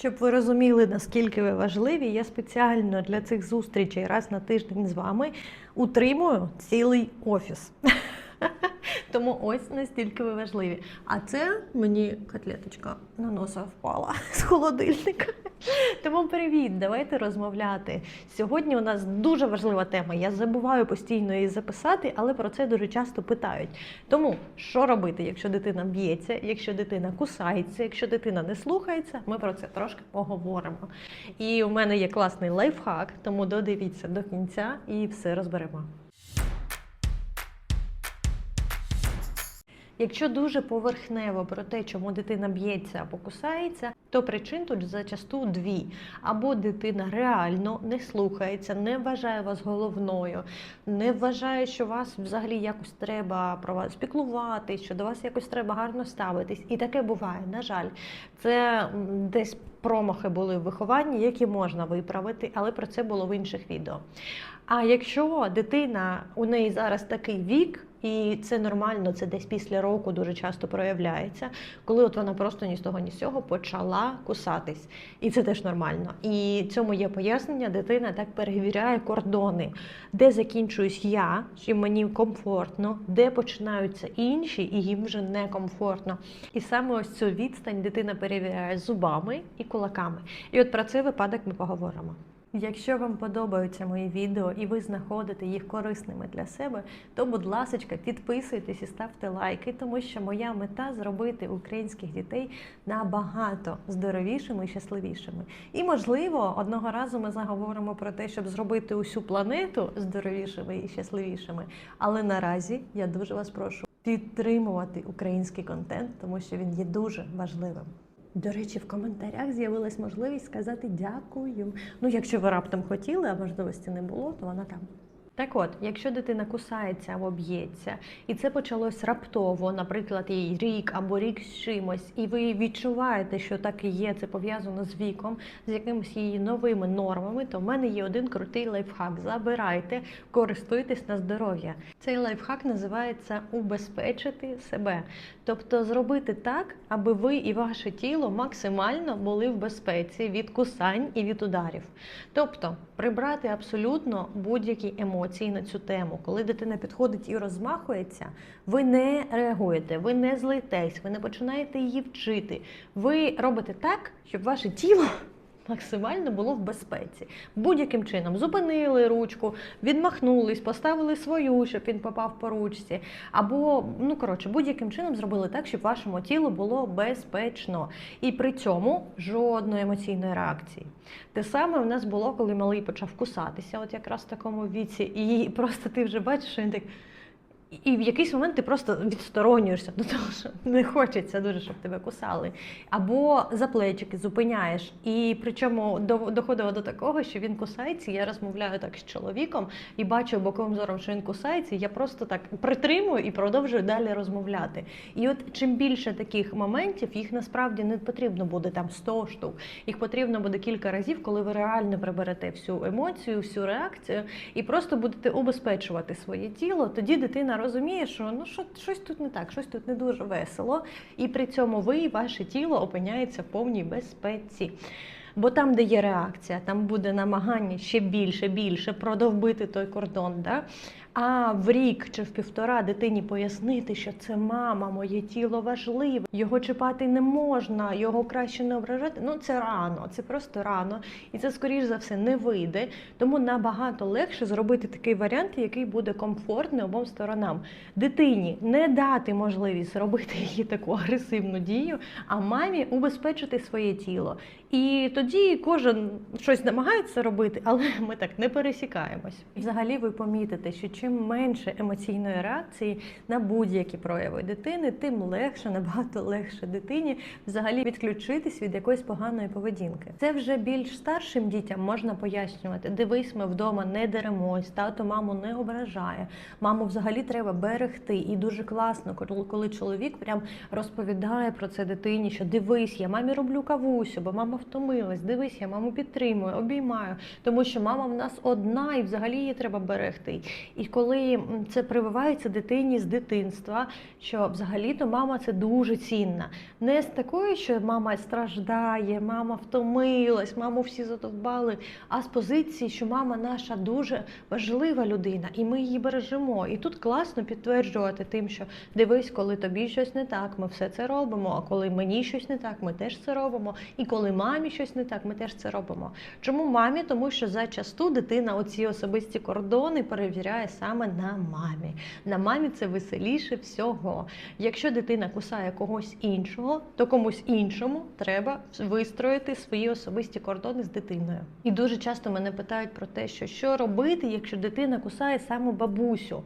Щоб ви розуміли, наскільки ви важливі, я спеціально для цих зустрічей раз на тиждень з вами утримую цілий офіс. Тому ось настільки ви важливі. А це мені котлеточка на носа впала з холодильника. Тому привіт, давайте розмовляти. Сьогодні у нас дуже важлива тема. Я забуваю постійно її записати, але про це дуже часто питають. Тому що робити, якщо дитина б'ється, якщо дитина кусається, якщо дитина не слухається, ми про це трошки поговоримо. І у мене є класний лайфхак, тому додивіться до кінця і все розберемо. Якщо дуже поверхнево про те, чому дитина б'ється або кусається, то причин тут зачасту дві. Або дитина реально не слухається, не вважає вас головною, не вважає, що вас взагалі якось треба про вас піклувати, що до вас якось треба гарно ставитись. І таке буває, на жаль, це десь промахи були в вихованні, які можна виправити, але про це було в інших відео. А якщо дитина у неї зараз такий вік, і це нормально, це десь після року дуже часто проявляється, коли от вона просто ні з того, ні з цього почала кусатись. І це теж нормально. І цьому є пояснення, дитина так перевіряє кордони, де закінчуюсь я, чим мені комфортно, де починаються інші, і їм вже некомфортно. І саме ось цю відстань дитина перевіряє зубами і кулаками. І от про цей випадок ми поговоримо. Якщо вам подобаються мої відео і ви знаходите їх корисними для себе, то, будь ласка, підписуйтесь і ставте лайки, тому що моя мета зробити українських дітей набагато здоровішими і щасливішими. І можливо, одного разу ми заговоримо про те, щоб зробити усю планету здоровішими і щасливішими. Але наразі я дуже вас прошу підтримувати український контент, тому що він є дуже важливим. До речі, в коментарях з'явилась можливість сказати дякую. Ну, якщо ви раптом хотіли, а можливості не було, то вона там. Так от, якщо дитина кусається або б'ється, і це почалось раптово, наприклад, їй рік або рік з чимось, і ви відчуваєте, що так і є, це пов'язано з віком, з якимись її новими нормами, то в мене є один крутий лайфхак. Забирайте, користуйтесь на здоров'я. Цей лайфхак називається убезпечити себе. Тобто зробити так, аби ви і ваше тіло максимально були в безпеці від кусань і від ударів. Тобто прибрати абсолютно будь-які емоції на цю тему. Коли дитина підходить і розмахується, ви не реагуєте, ви не злитесь, ви не починаєте її вчити. Ви робите так, щоб ваше тіло. Максимально було в безпеці. Будь-яким чином зупинили ручку, відмахнулись, поставили свою, щоб він попав по ручці. Або, ну коротше, будь-яким чином зробили так, щоб вашому тілу було безпечно. І при цьому жодної емоційної реакції. Те саме у нас було, коли малий почав кусатися, от якраз в такому віці, і просто ти вже бачиш, що він так. І в якийсь момент ти просто відсторонюєшся до того, що не хочеться дуже, щоб тебе кусали. Або за плечики зупиняєш. І причому доходило до такого, що він кусається. Я розмовляю так з чоловіком і бачу боковим зором, що він кусається. Я просто так притримую і продовжую далі розмовляти. І от чим більше таких моментів, їх насправді не потрібно буде там 100 штук. Їх потрібно буде кілька разів, коли ви реально приберете всю емоцію, всю реакцію, і просто будете убезпечувати своє тіло. Тоді дитина розуміє, що ну що щось тут не так, щось тут не дуже весело, і при цьому ви і ваше тіло опиняється в повній безпеці. Бо там, де є реакція, там буде намагання ще більше, більше продовбити той кордон. Да? А в рік чи в півтора дитині пояснити, що це мама, моє тіло важливе, його чіпати не можна, його краще не ображати. Ну це рано, це просто рано, і це скоріш за все не вийде. Тому набагато легше зробити такий варіант, який буде комфортний обом сторонам. Дитині не дати можливість зробити її таку агресивну дію, а мамі убезпечити своє тіло. І тоді кожен щось намагається робити, але ми так не пересікаємось. Взагалі, ви помітите, що чим менше емоційної реакції на будь-які прояви дитини, тим легше, набагато легше дитині взагалі відключитись від якоїсь поганої поведінки. Це вже більш старшим дітям можна пояснювати. Дивись, ми вдома не деремось, тато маму не ображає. Маму взагалі треба берегти. І дуже класно, коли- чоловік прям розповідає про це дитині, що дивись, я мамі роблю кавусю, бо мама втомилась. Дивись, я маму підтримую, обіймаю, тому що мама в нас одна, і взагалі її треба берегти. І коли це прививається дитині з дитинства, що взагалі-то мама це дуже цінна. Не з такої, що мама страждає, мама втомилась, маму всі задовбали, а з позиції, що мама наша дуже важлива людина, і ми її бережемо. І тут класно підтверджувати тим, що дивись, коли тобі щось не так, ми все це робимо. А коли мені щось не так, ми теж це робимо. І коли мамі щось не так, ми теж це робимо. Чому мамі? Тому що зачасту дитина оці особисті кордони перевіряє саме на мамі. На мамі це веселіше всього. Якщо дитина кусає когось іншого, то комусь іншому треба вистроїти свої особисті кордони з дитиною. І дуже часто мене питають про те, що що робити, якщо дитина кусає саме бабусю.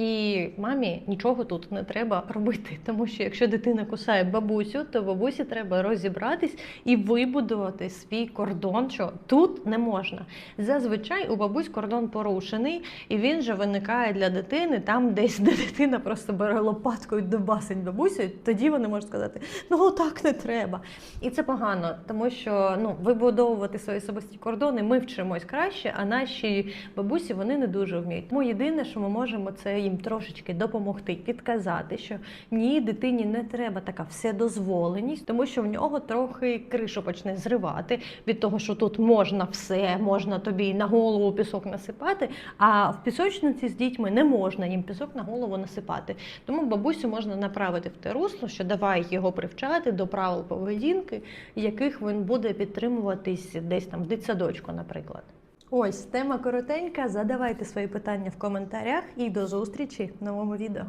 І мамі нічого тут не треба робити, тому що якщо дитина кусає бабусю, то бабусі треба розібратись і вибудувати свій кордон, що тут не можна. Зазвичай у бабусь кордон порушений, і він же виникає для дитини там, десь де дитина просто бере лопаткою до басень бабусю, і тоді вони можуть сказати, ну так не треба. І це погано, тому що ну вибудовувати свої особисті кордони ми вчимось краще, а наші бабусі вони не дуже вміють. Тому єдине, що ми можемо, це їм трошечки допомогти, підказати, що ні, дитині не треба така вседозволеність, тому що в нього трохи кришу почне зривати від того, що тут можна все, можна тобі на голову пісок насипати. А в пісочниці з дітьми не можна їм пісок на голову насипати. Тому бабусю можна направити в те русло, що давай його привчати до правил поведінки, яких він буде підтримуватись десь там в дитсадочку, наприклад. Ось тема коротенька. Задавайте свої питання в коментарях і до зустрічі в новому відео.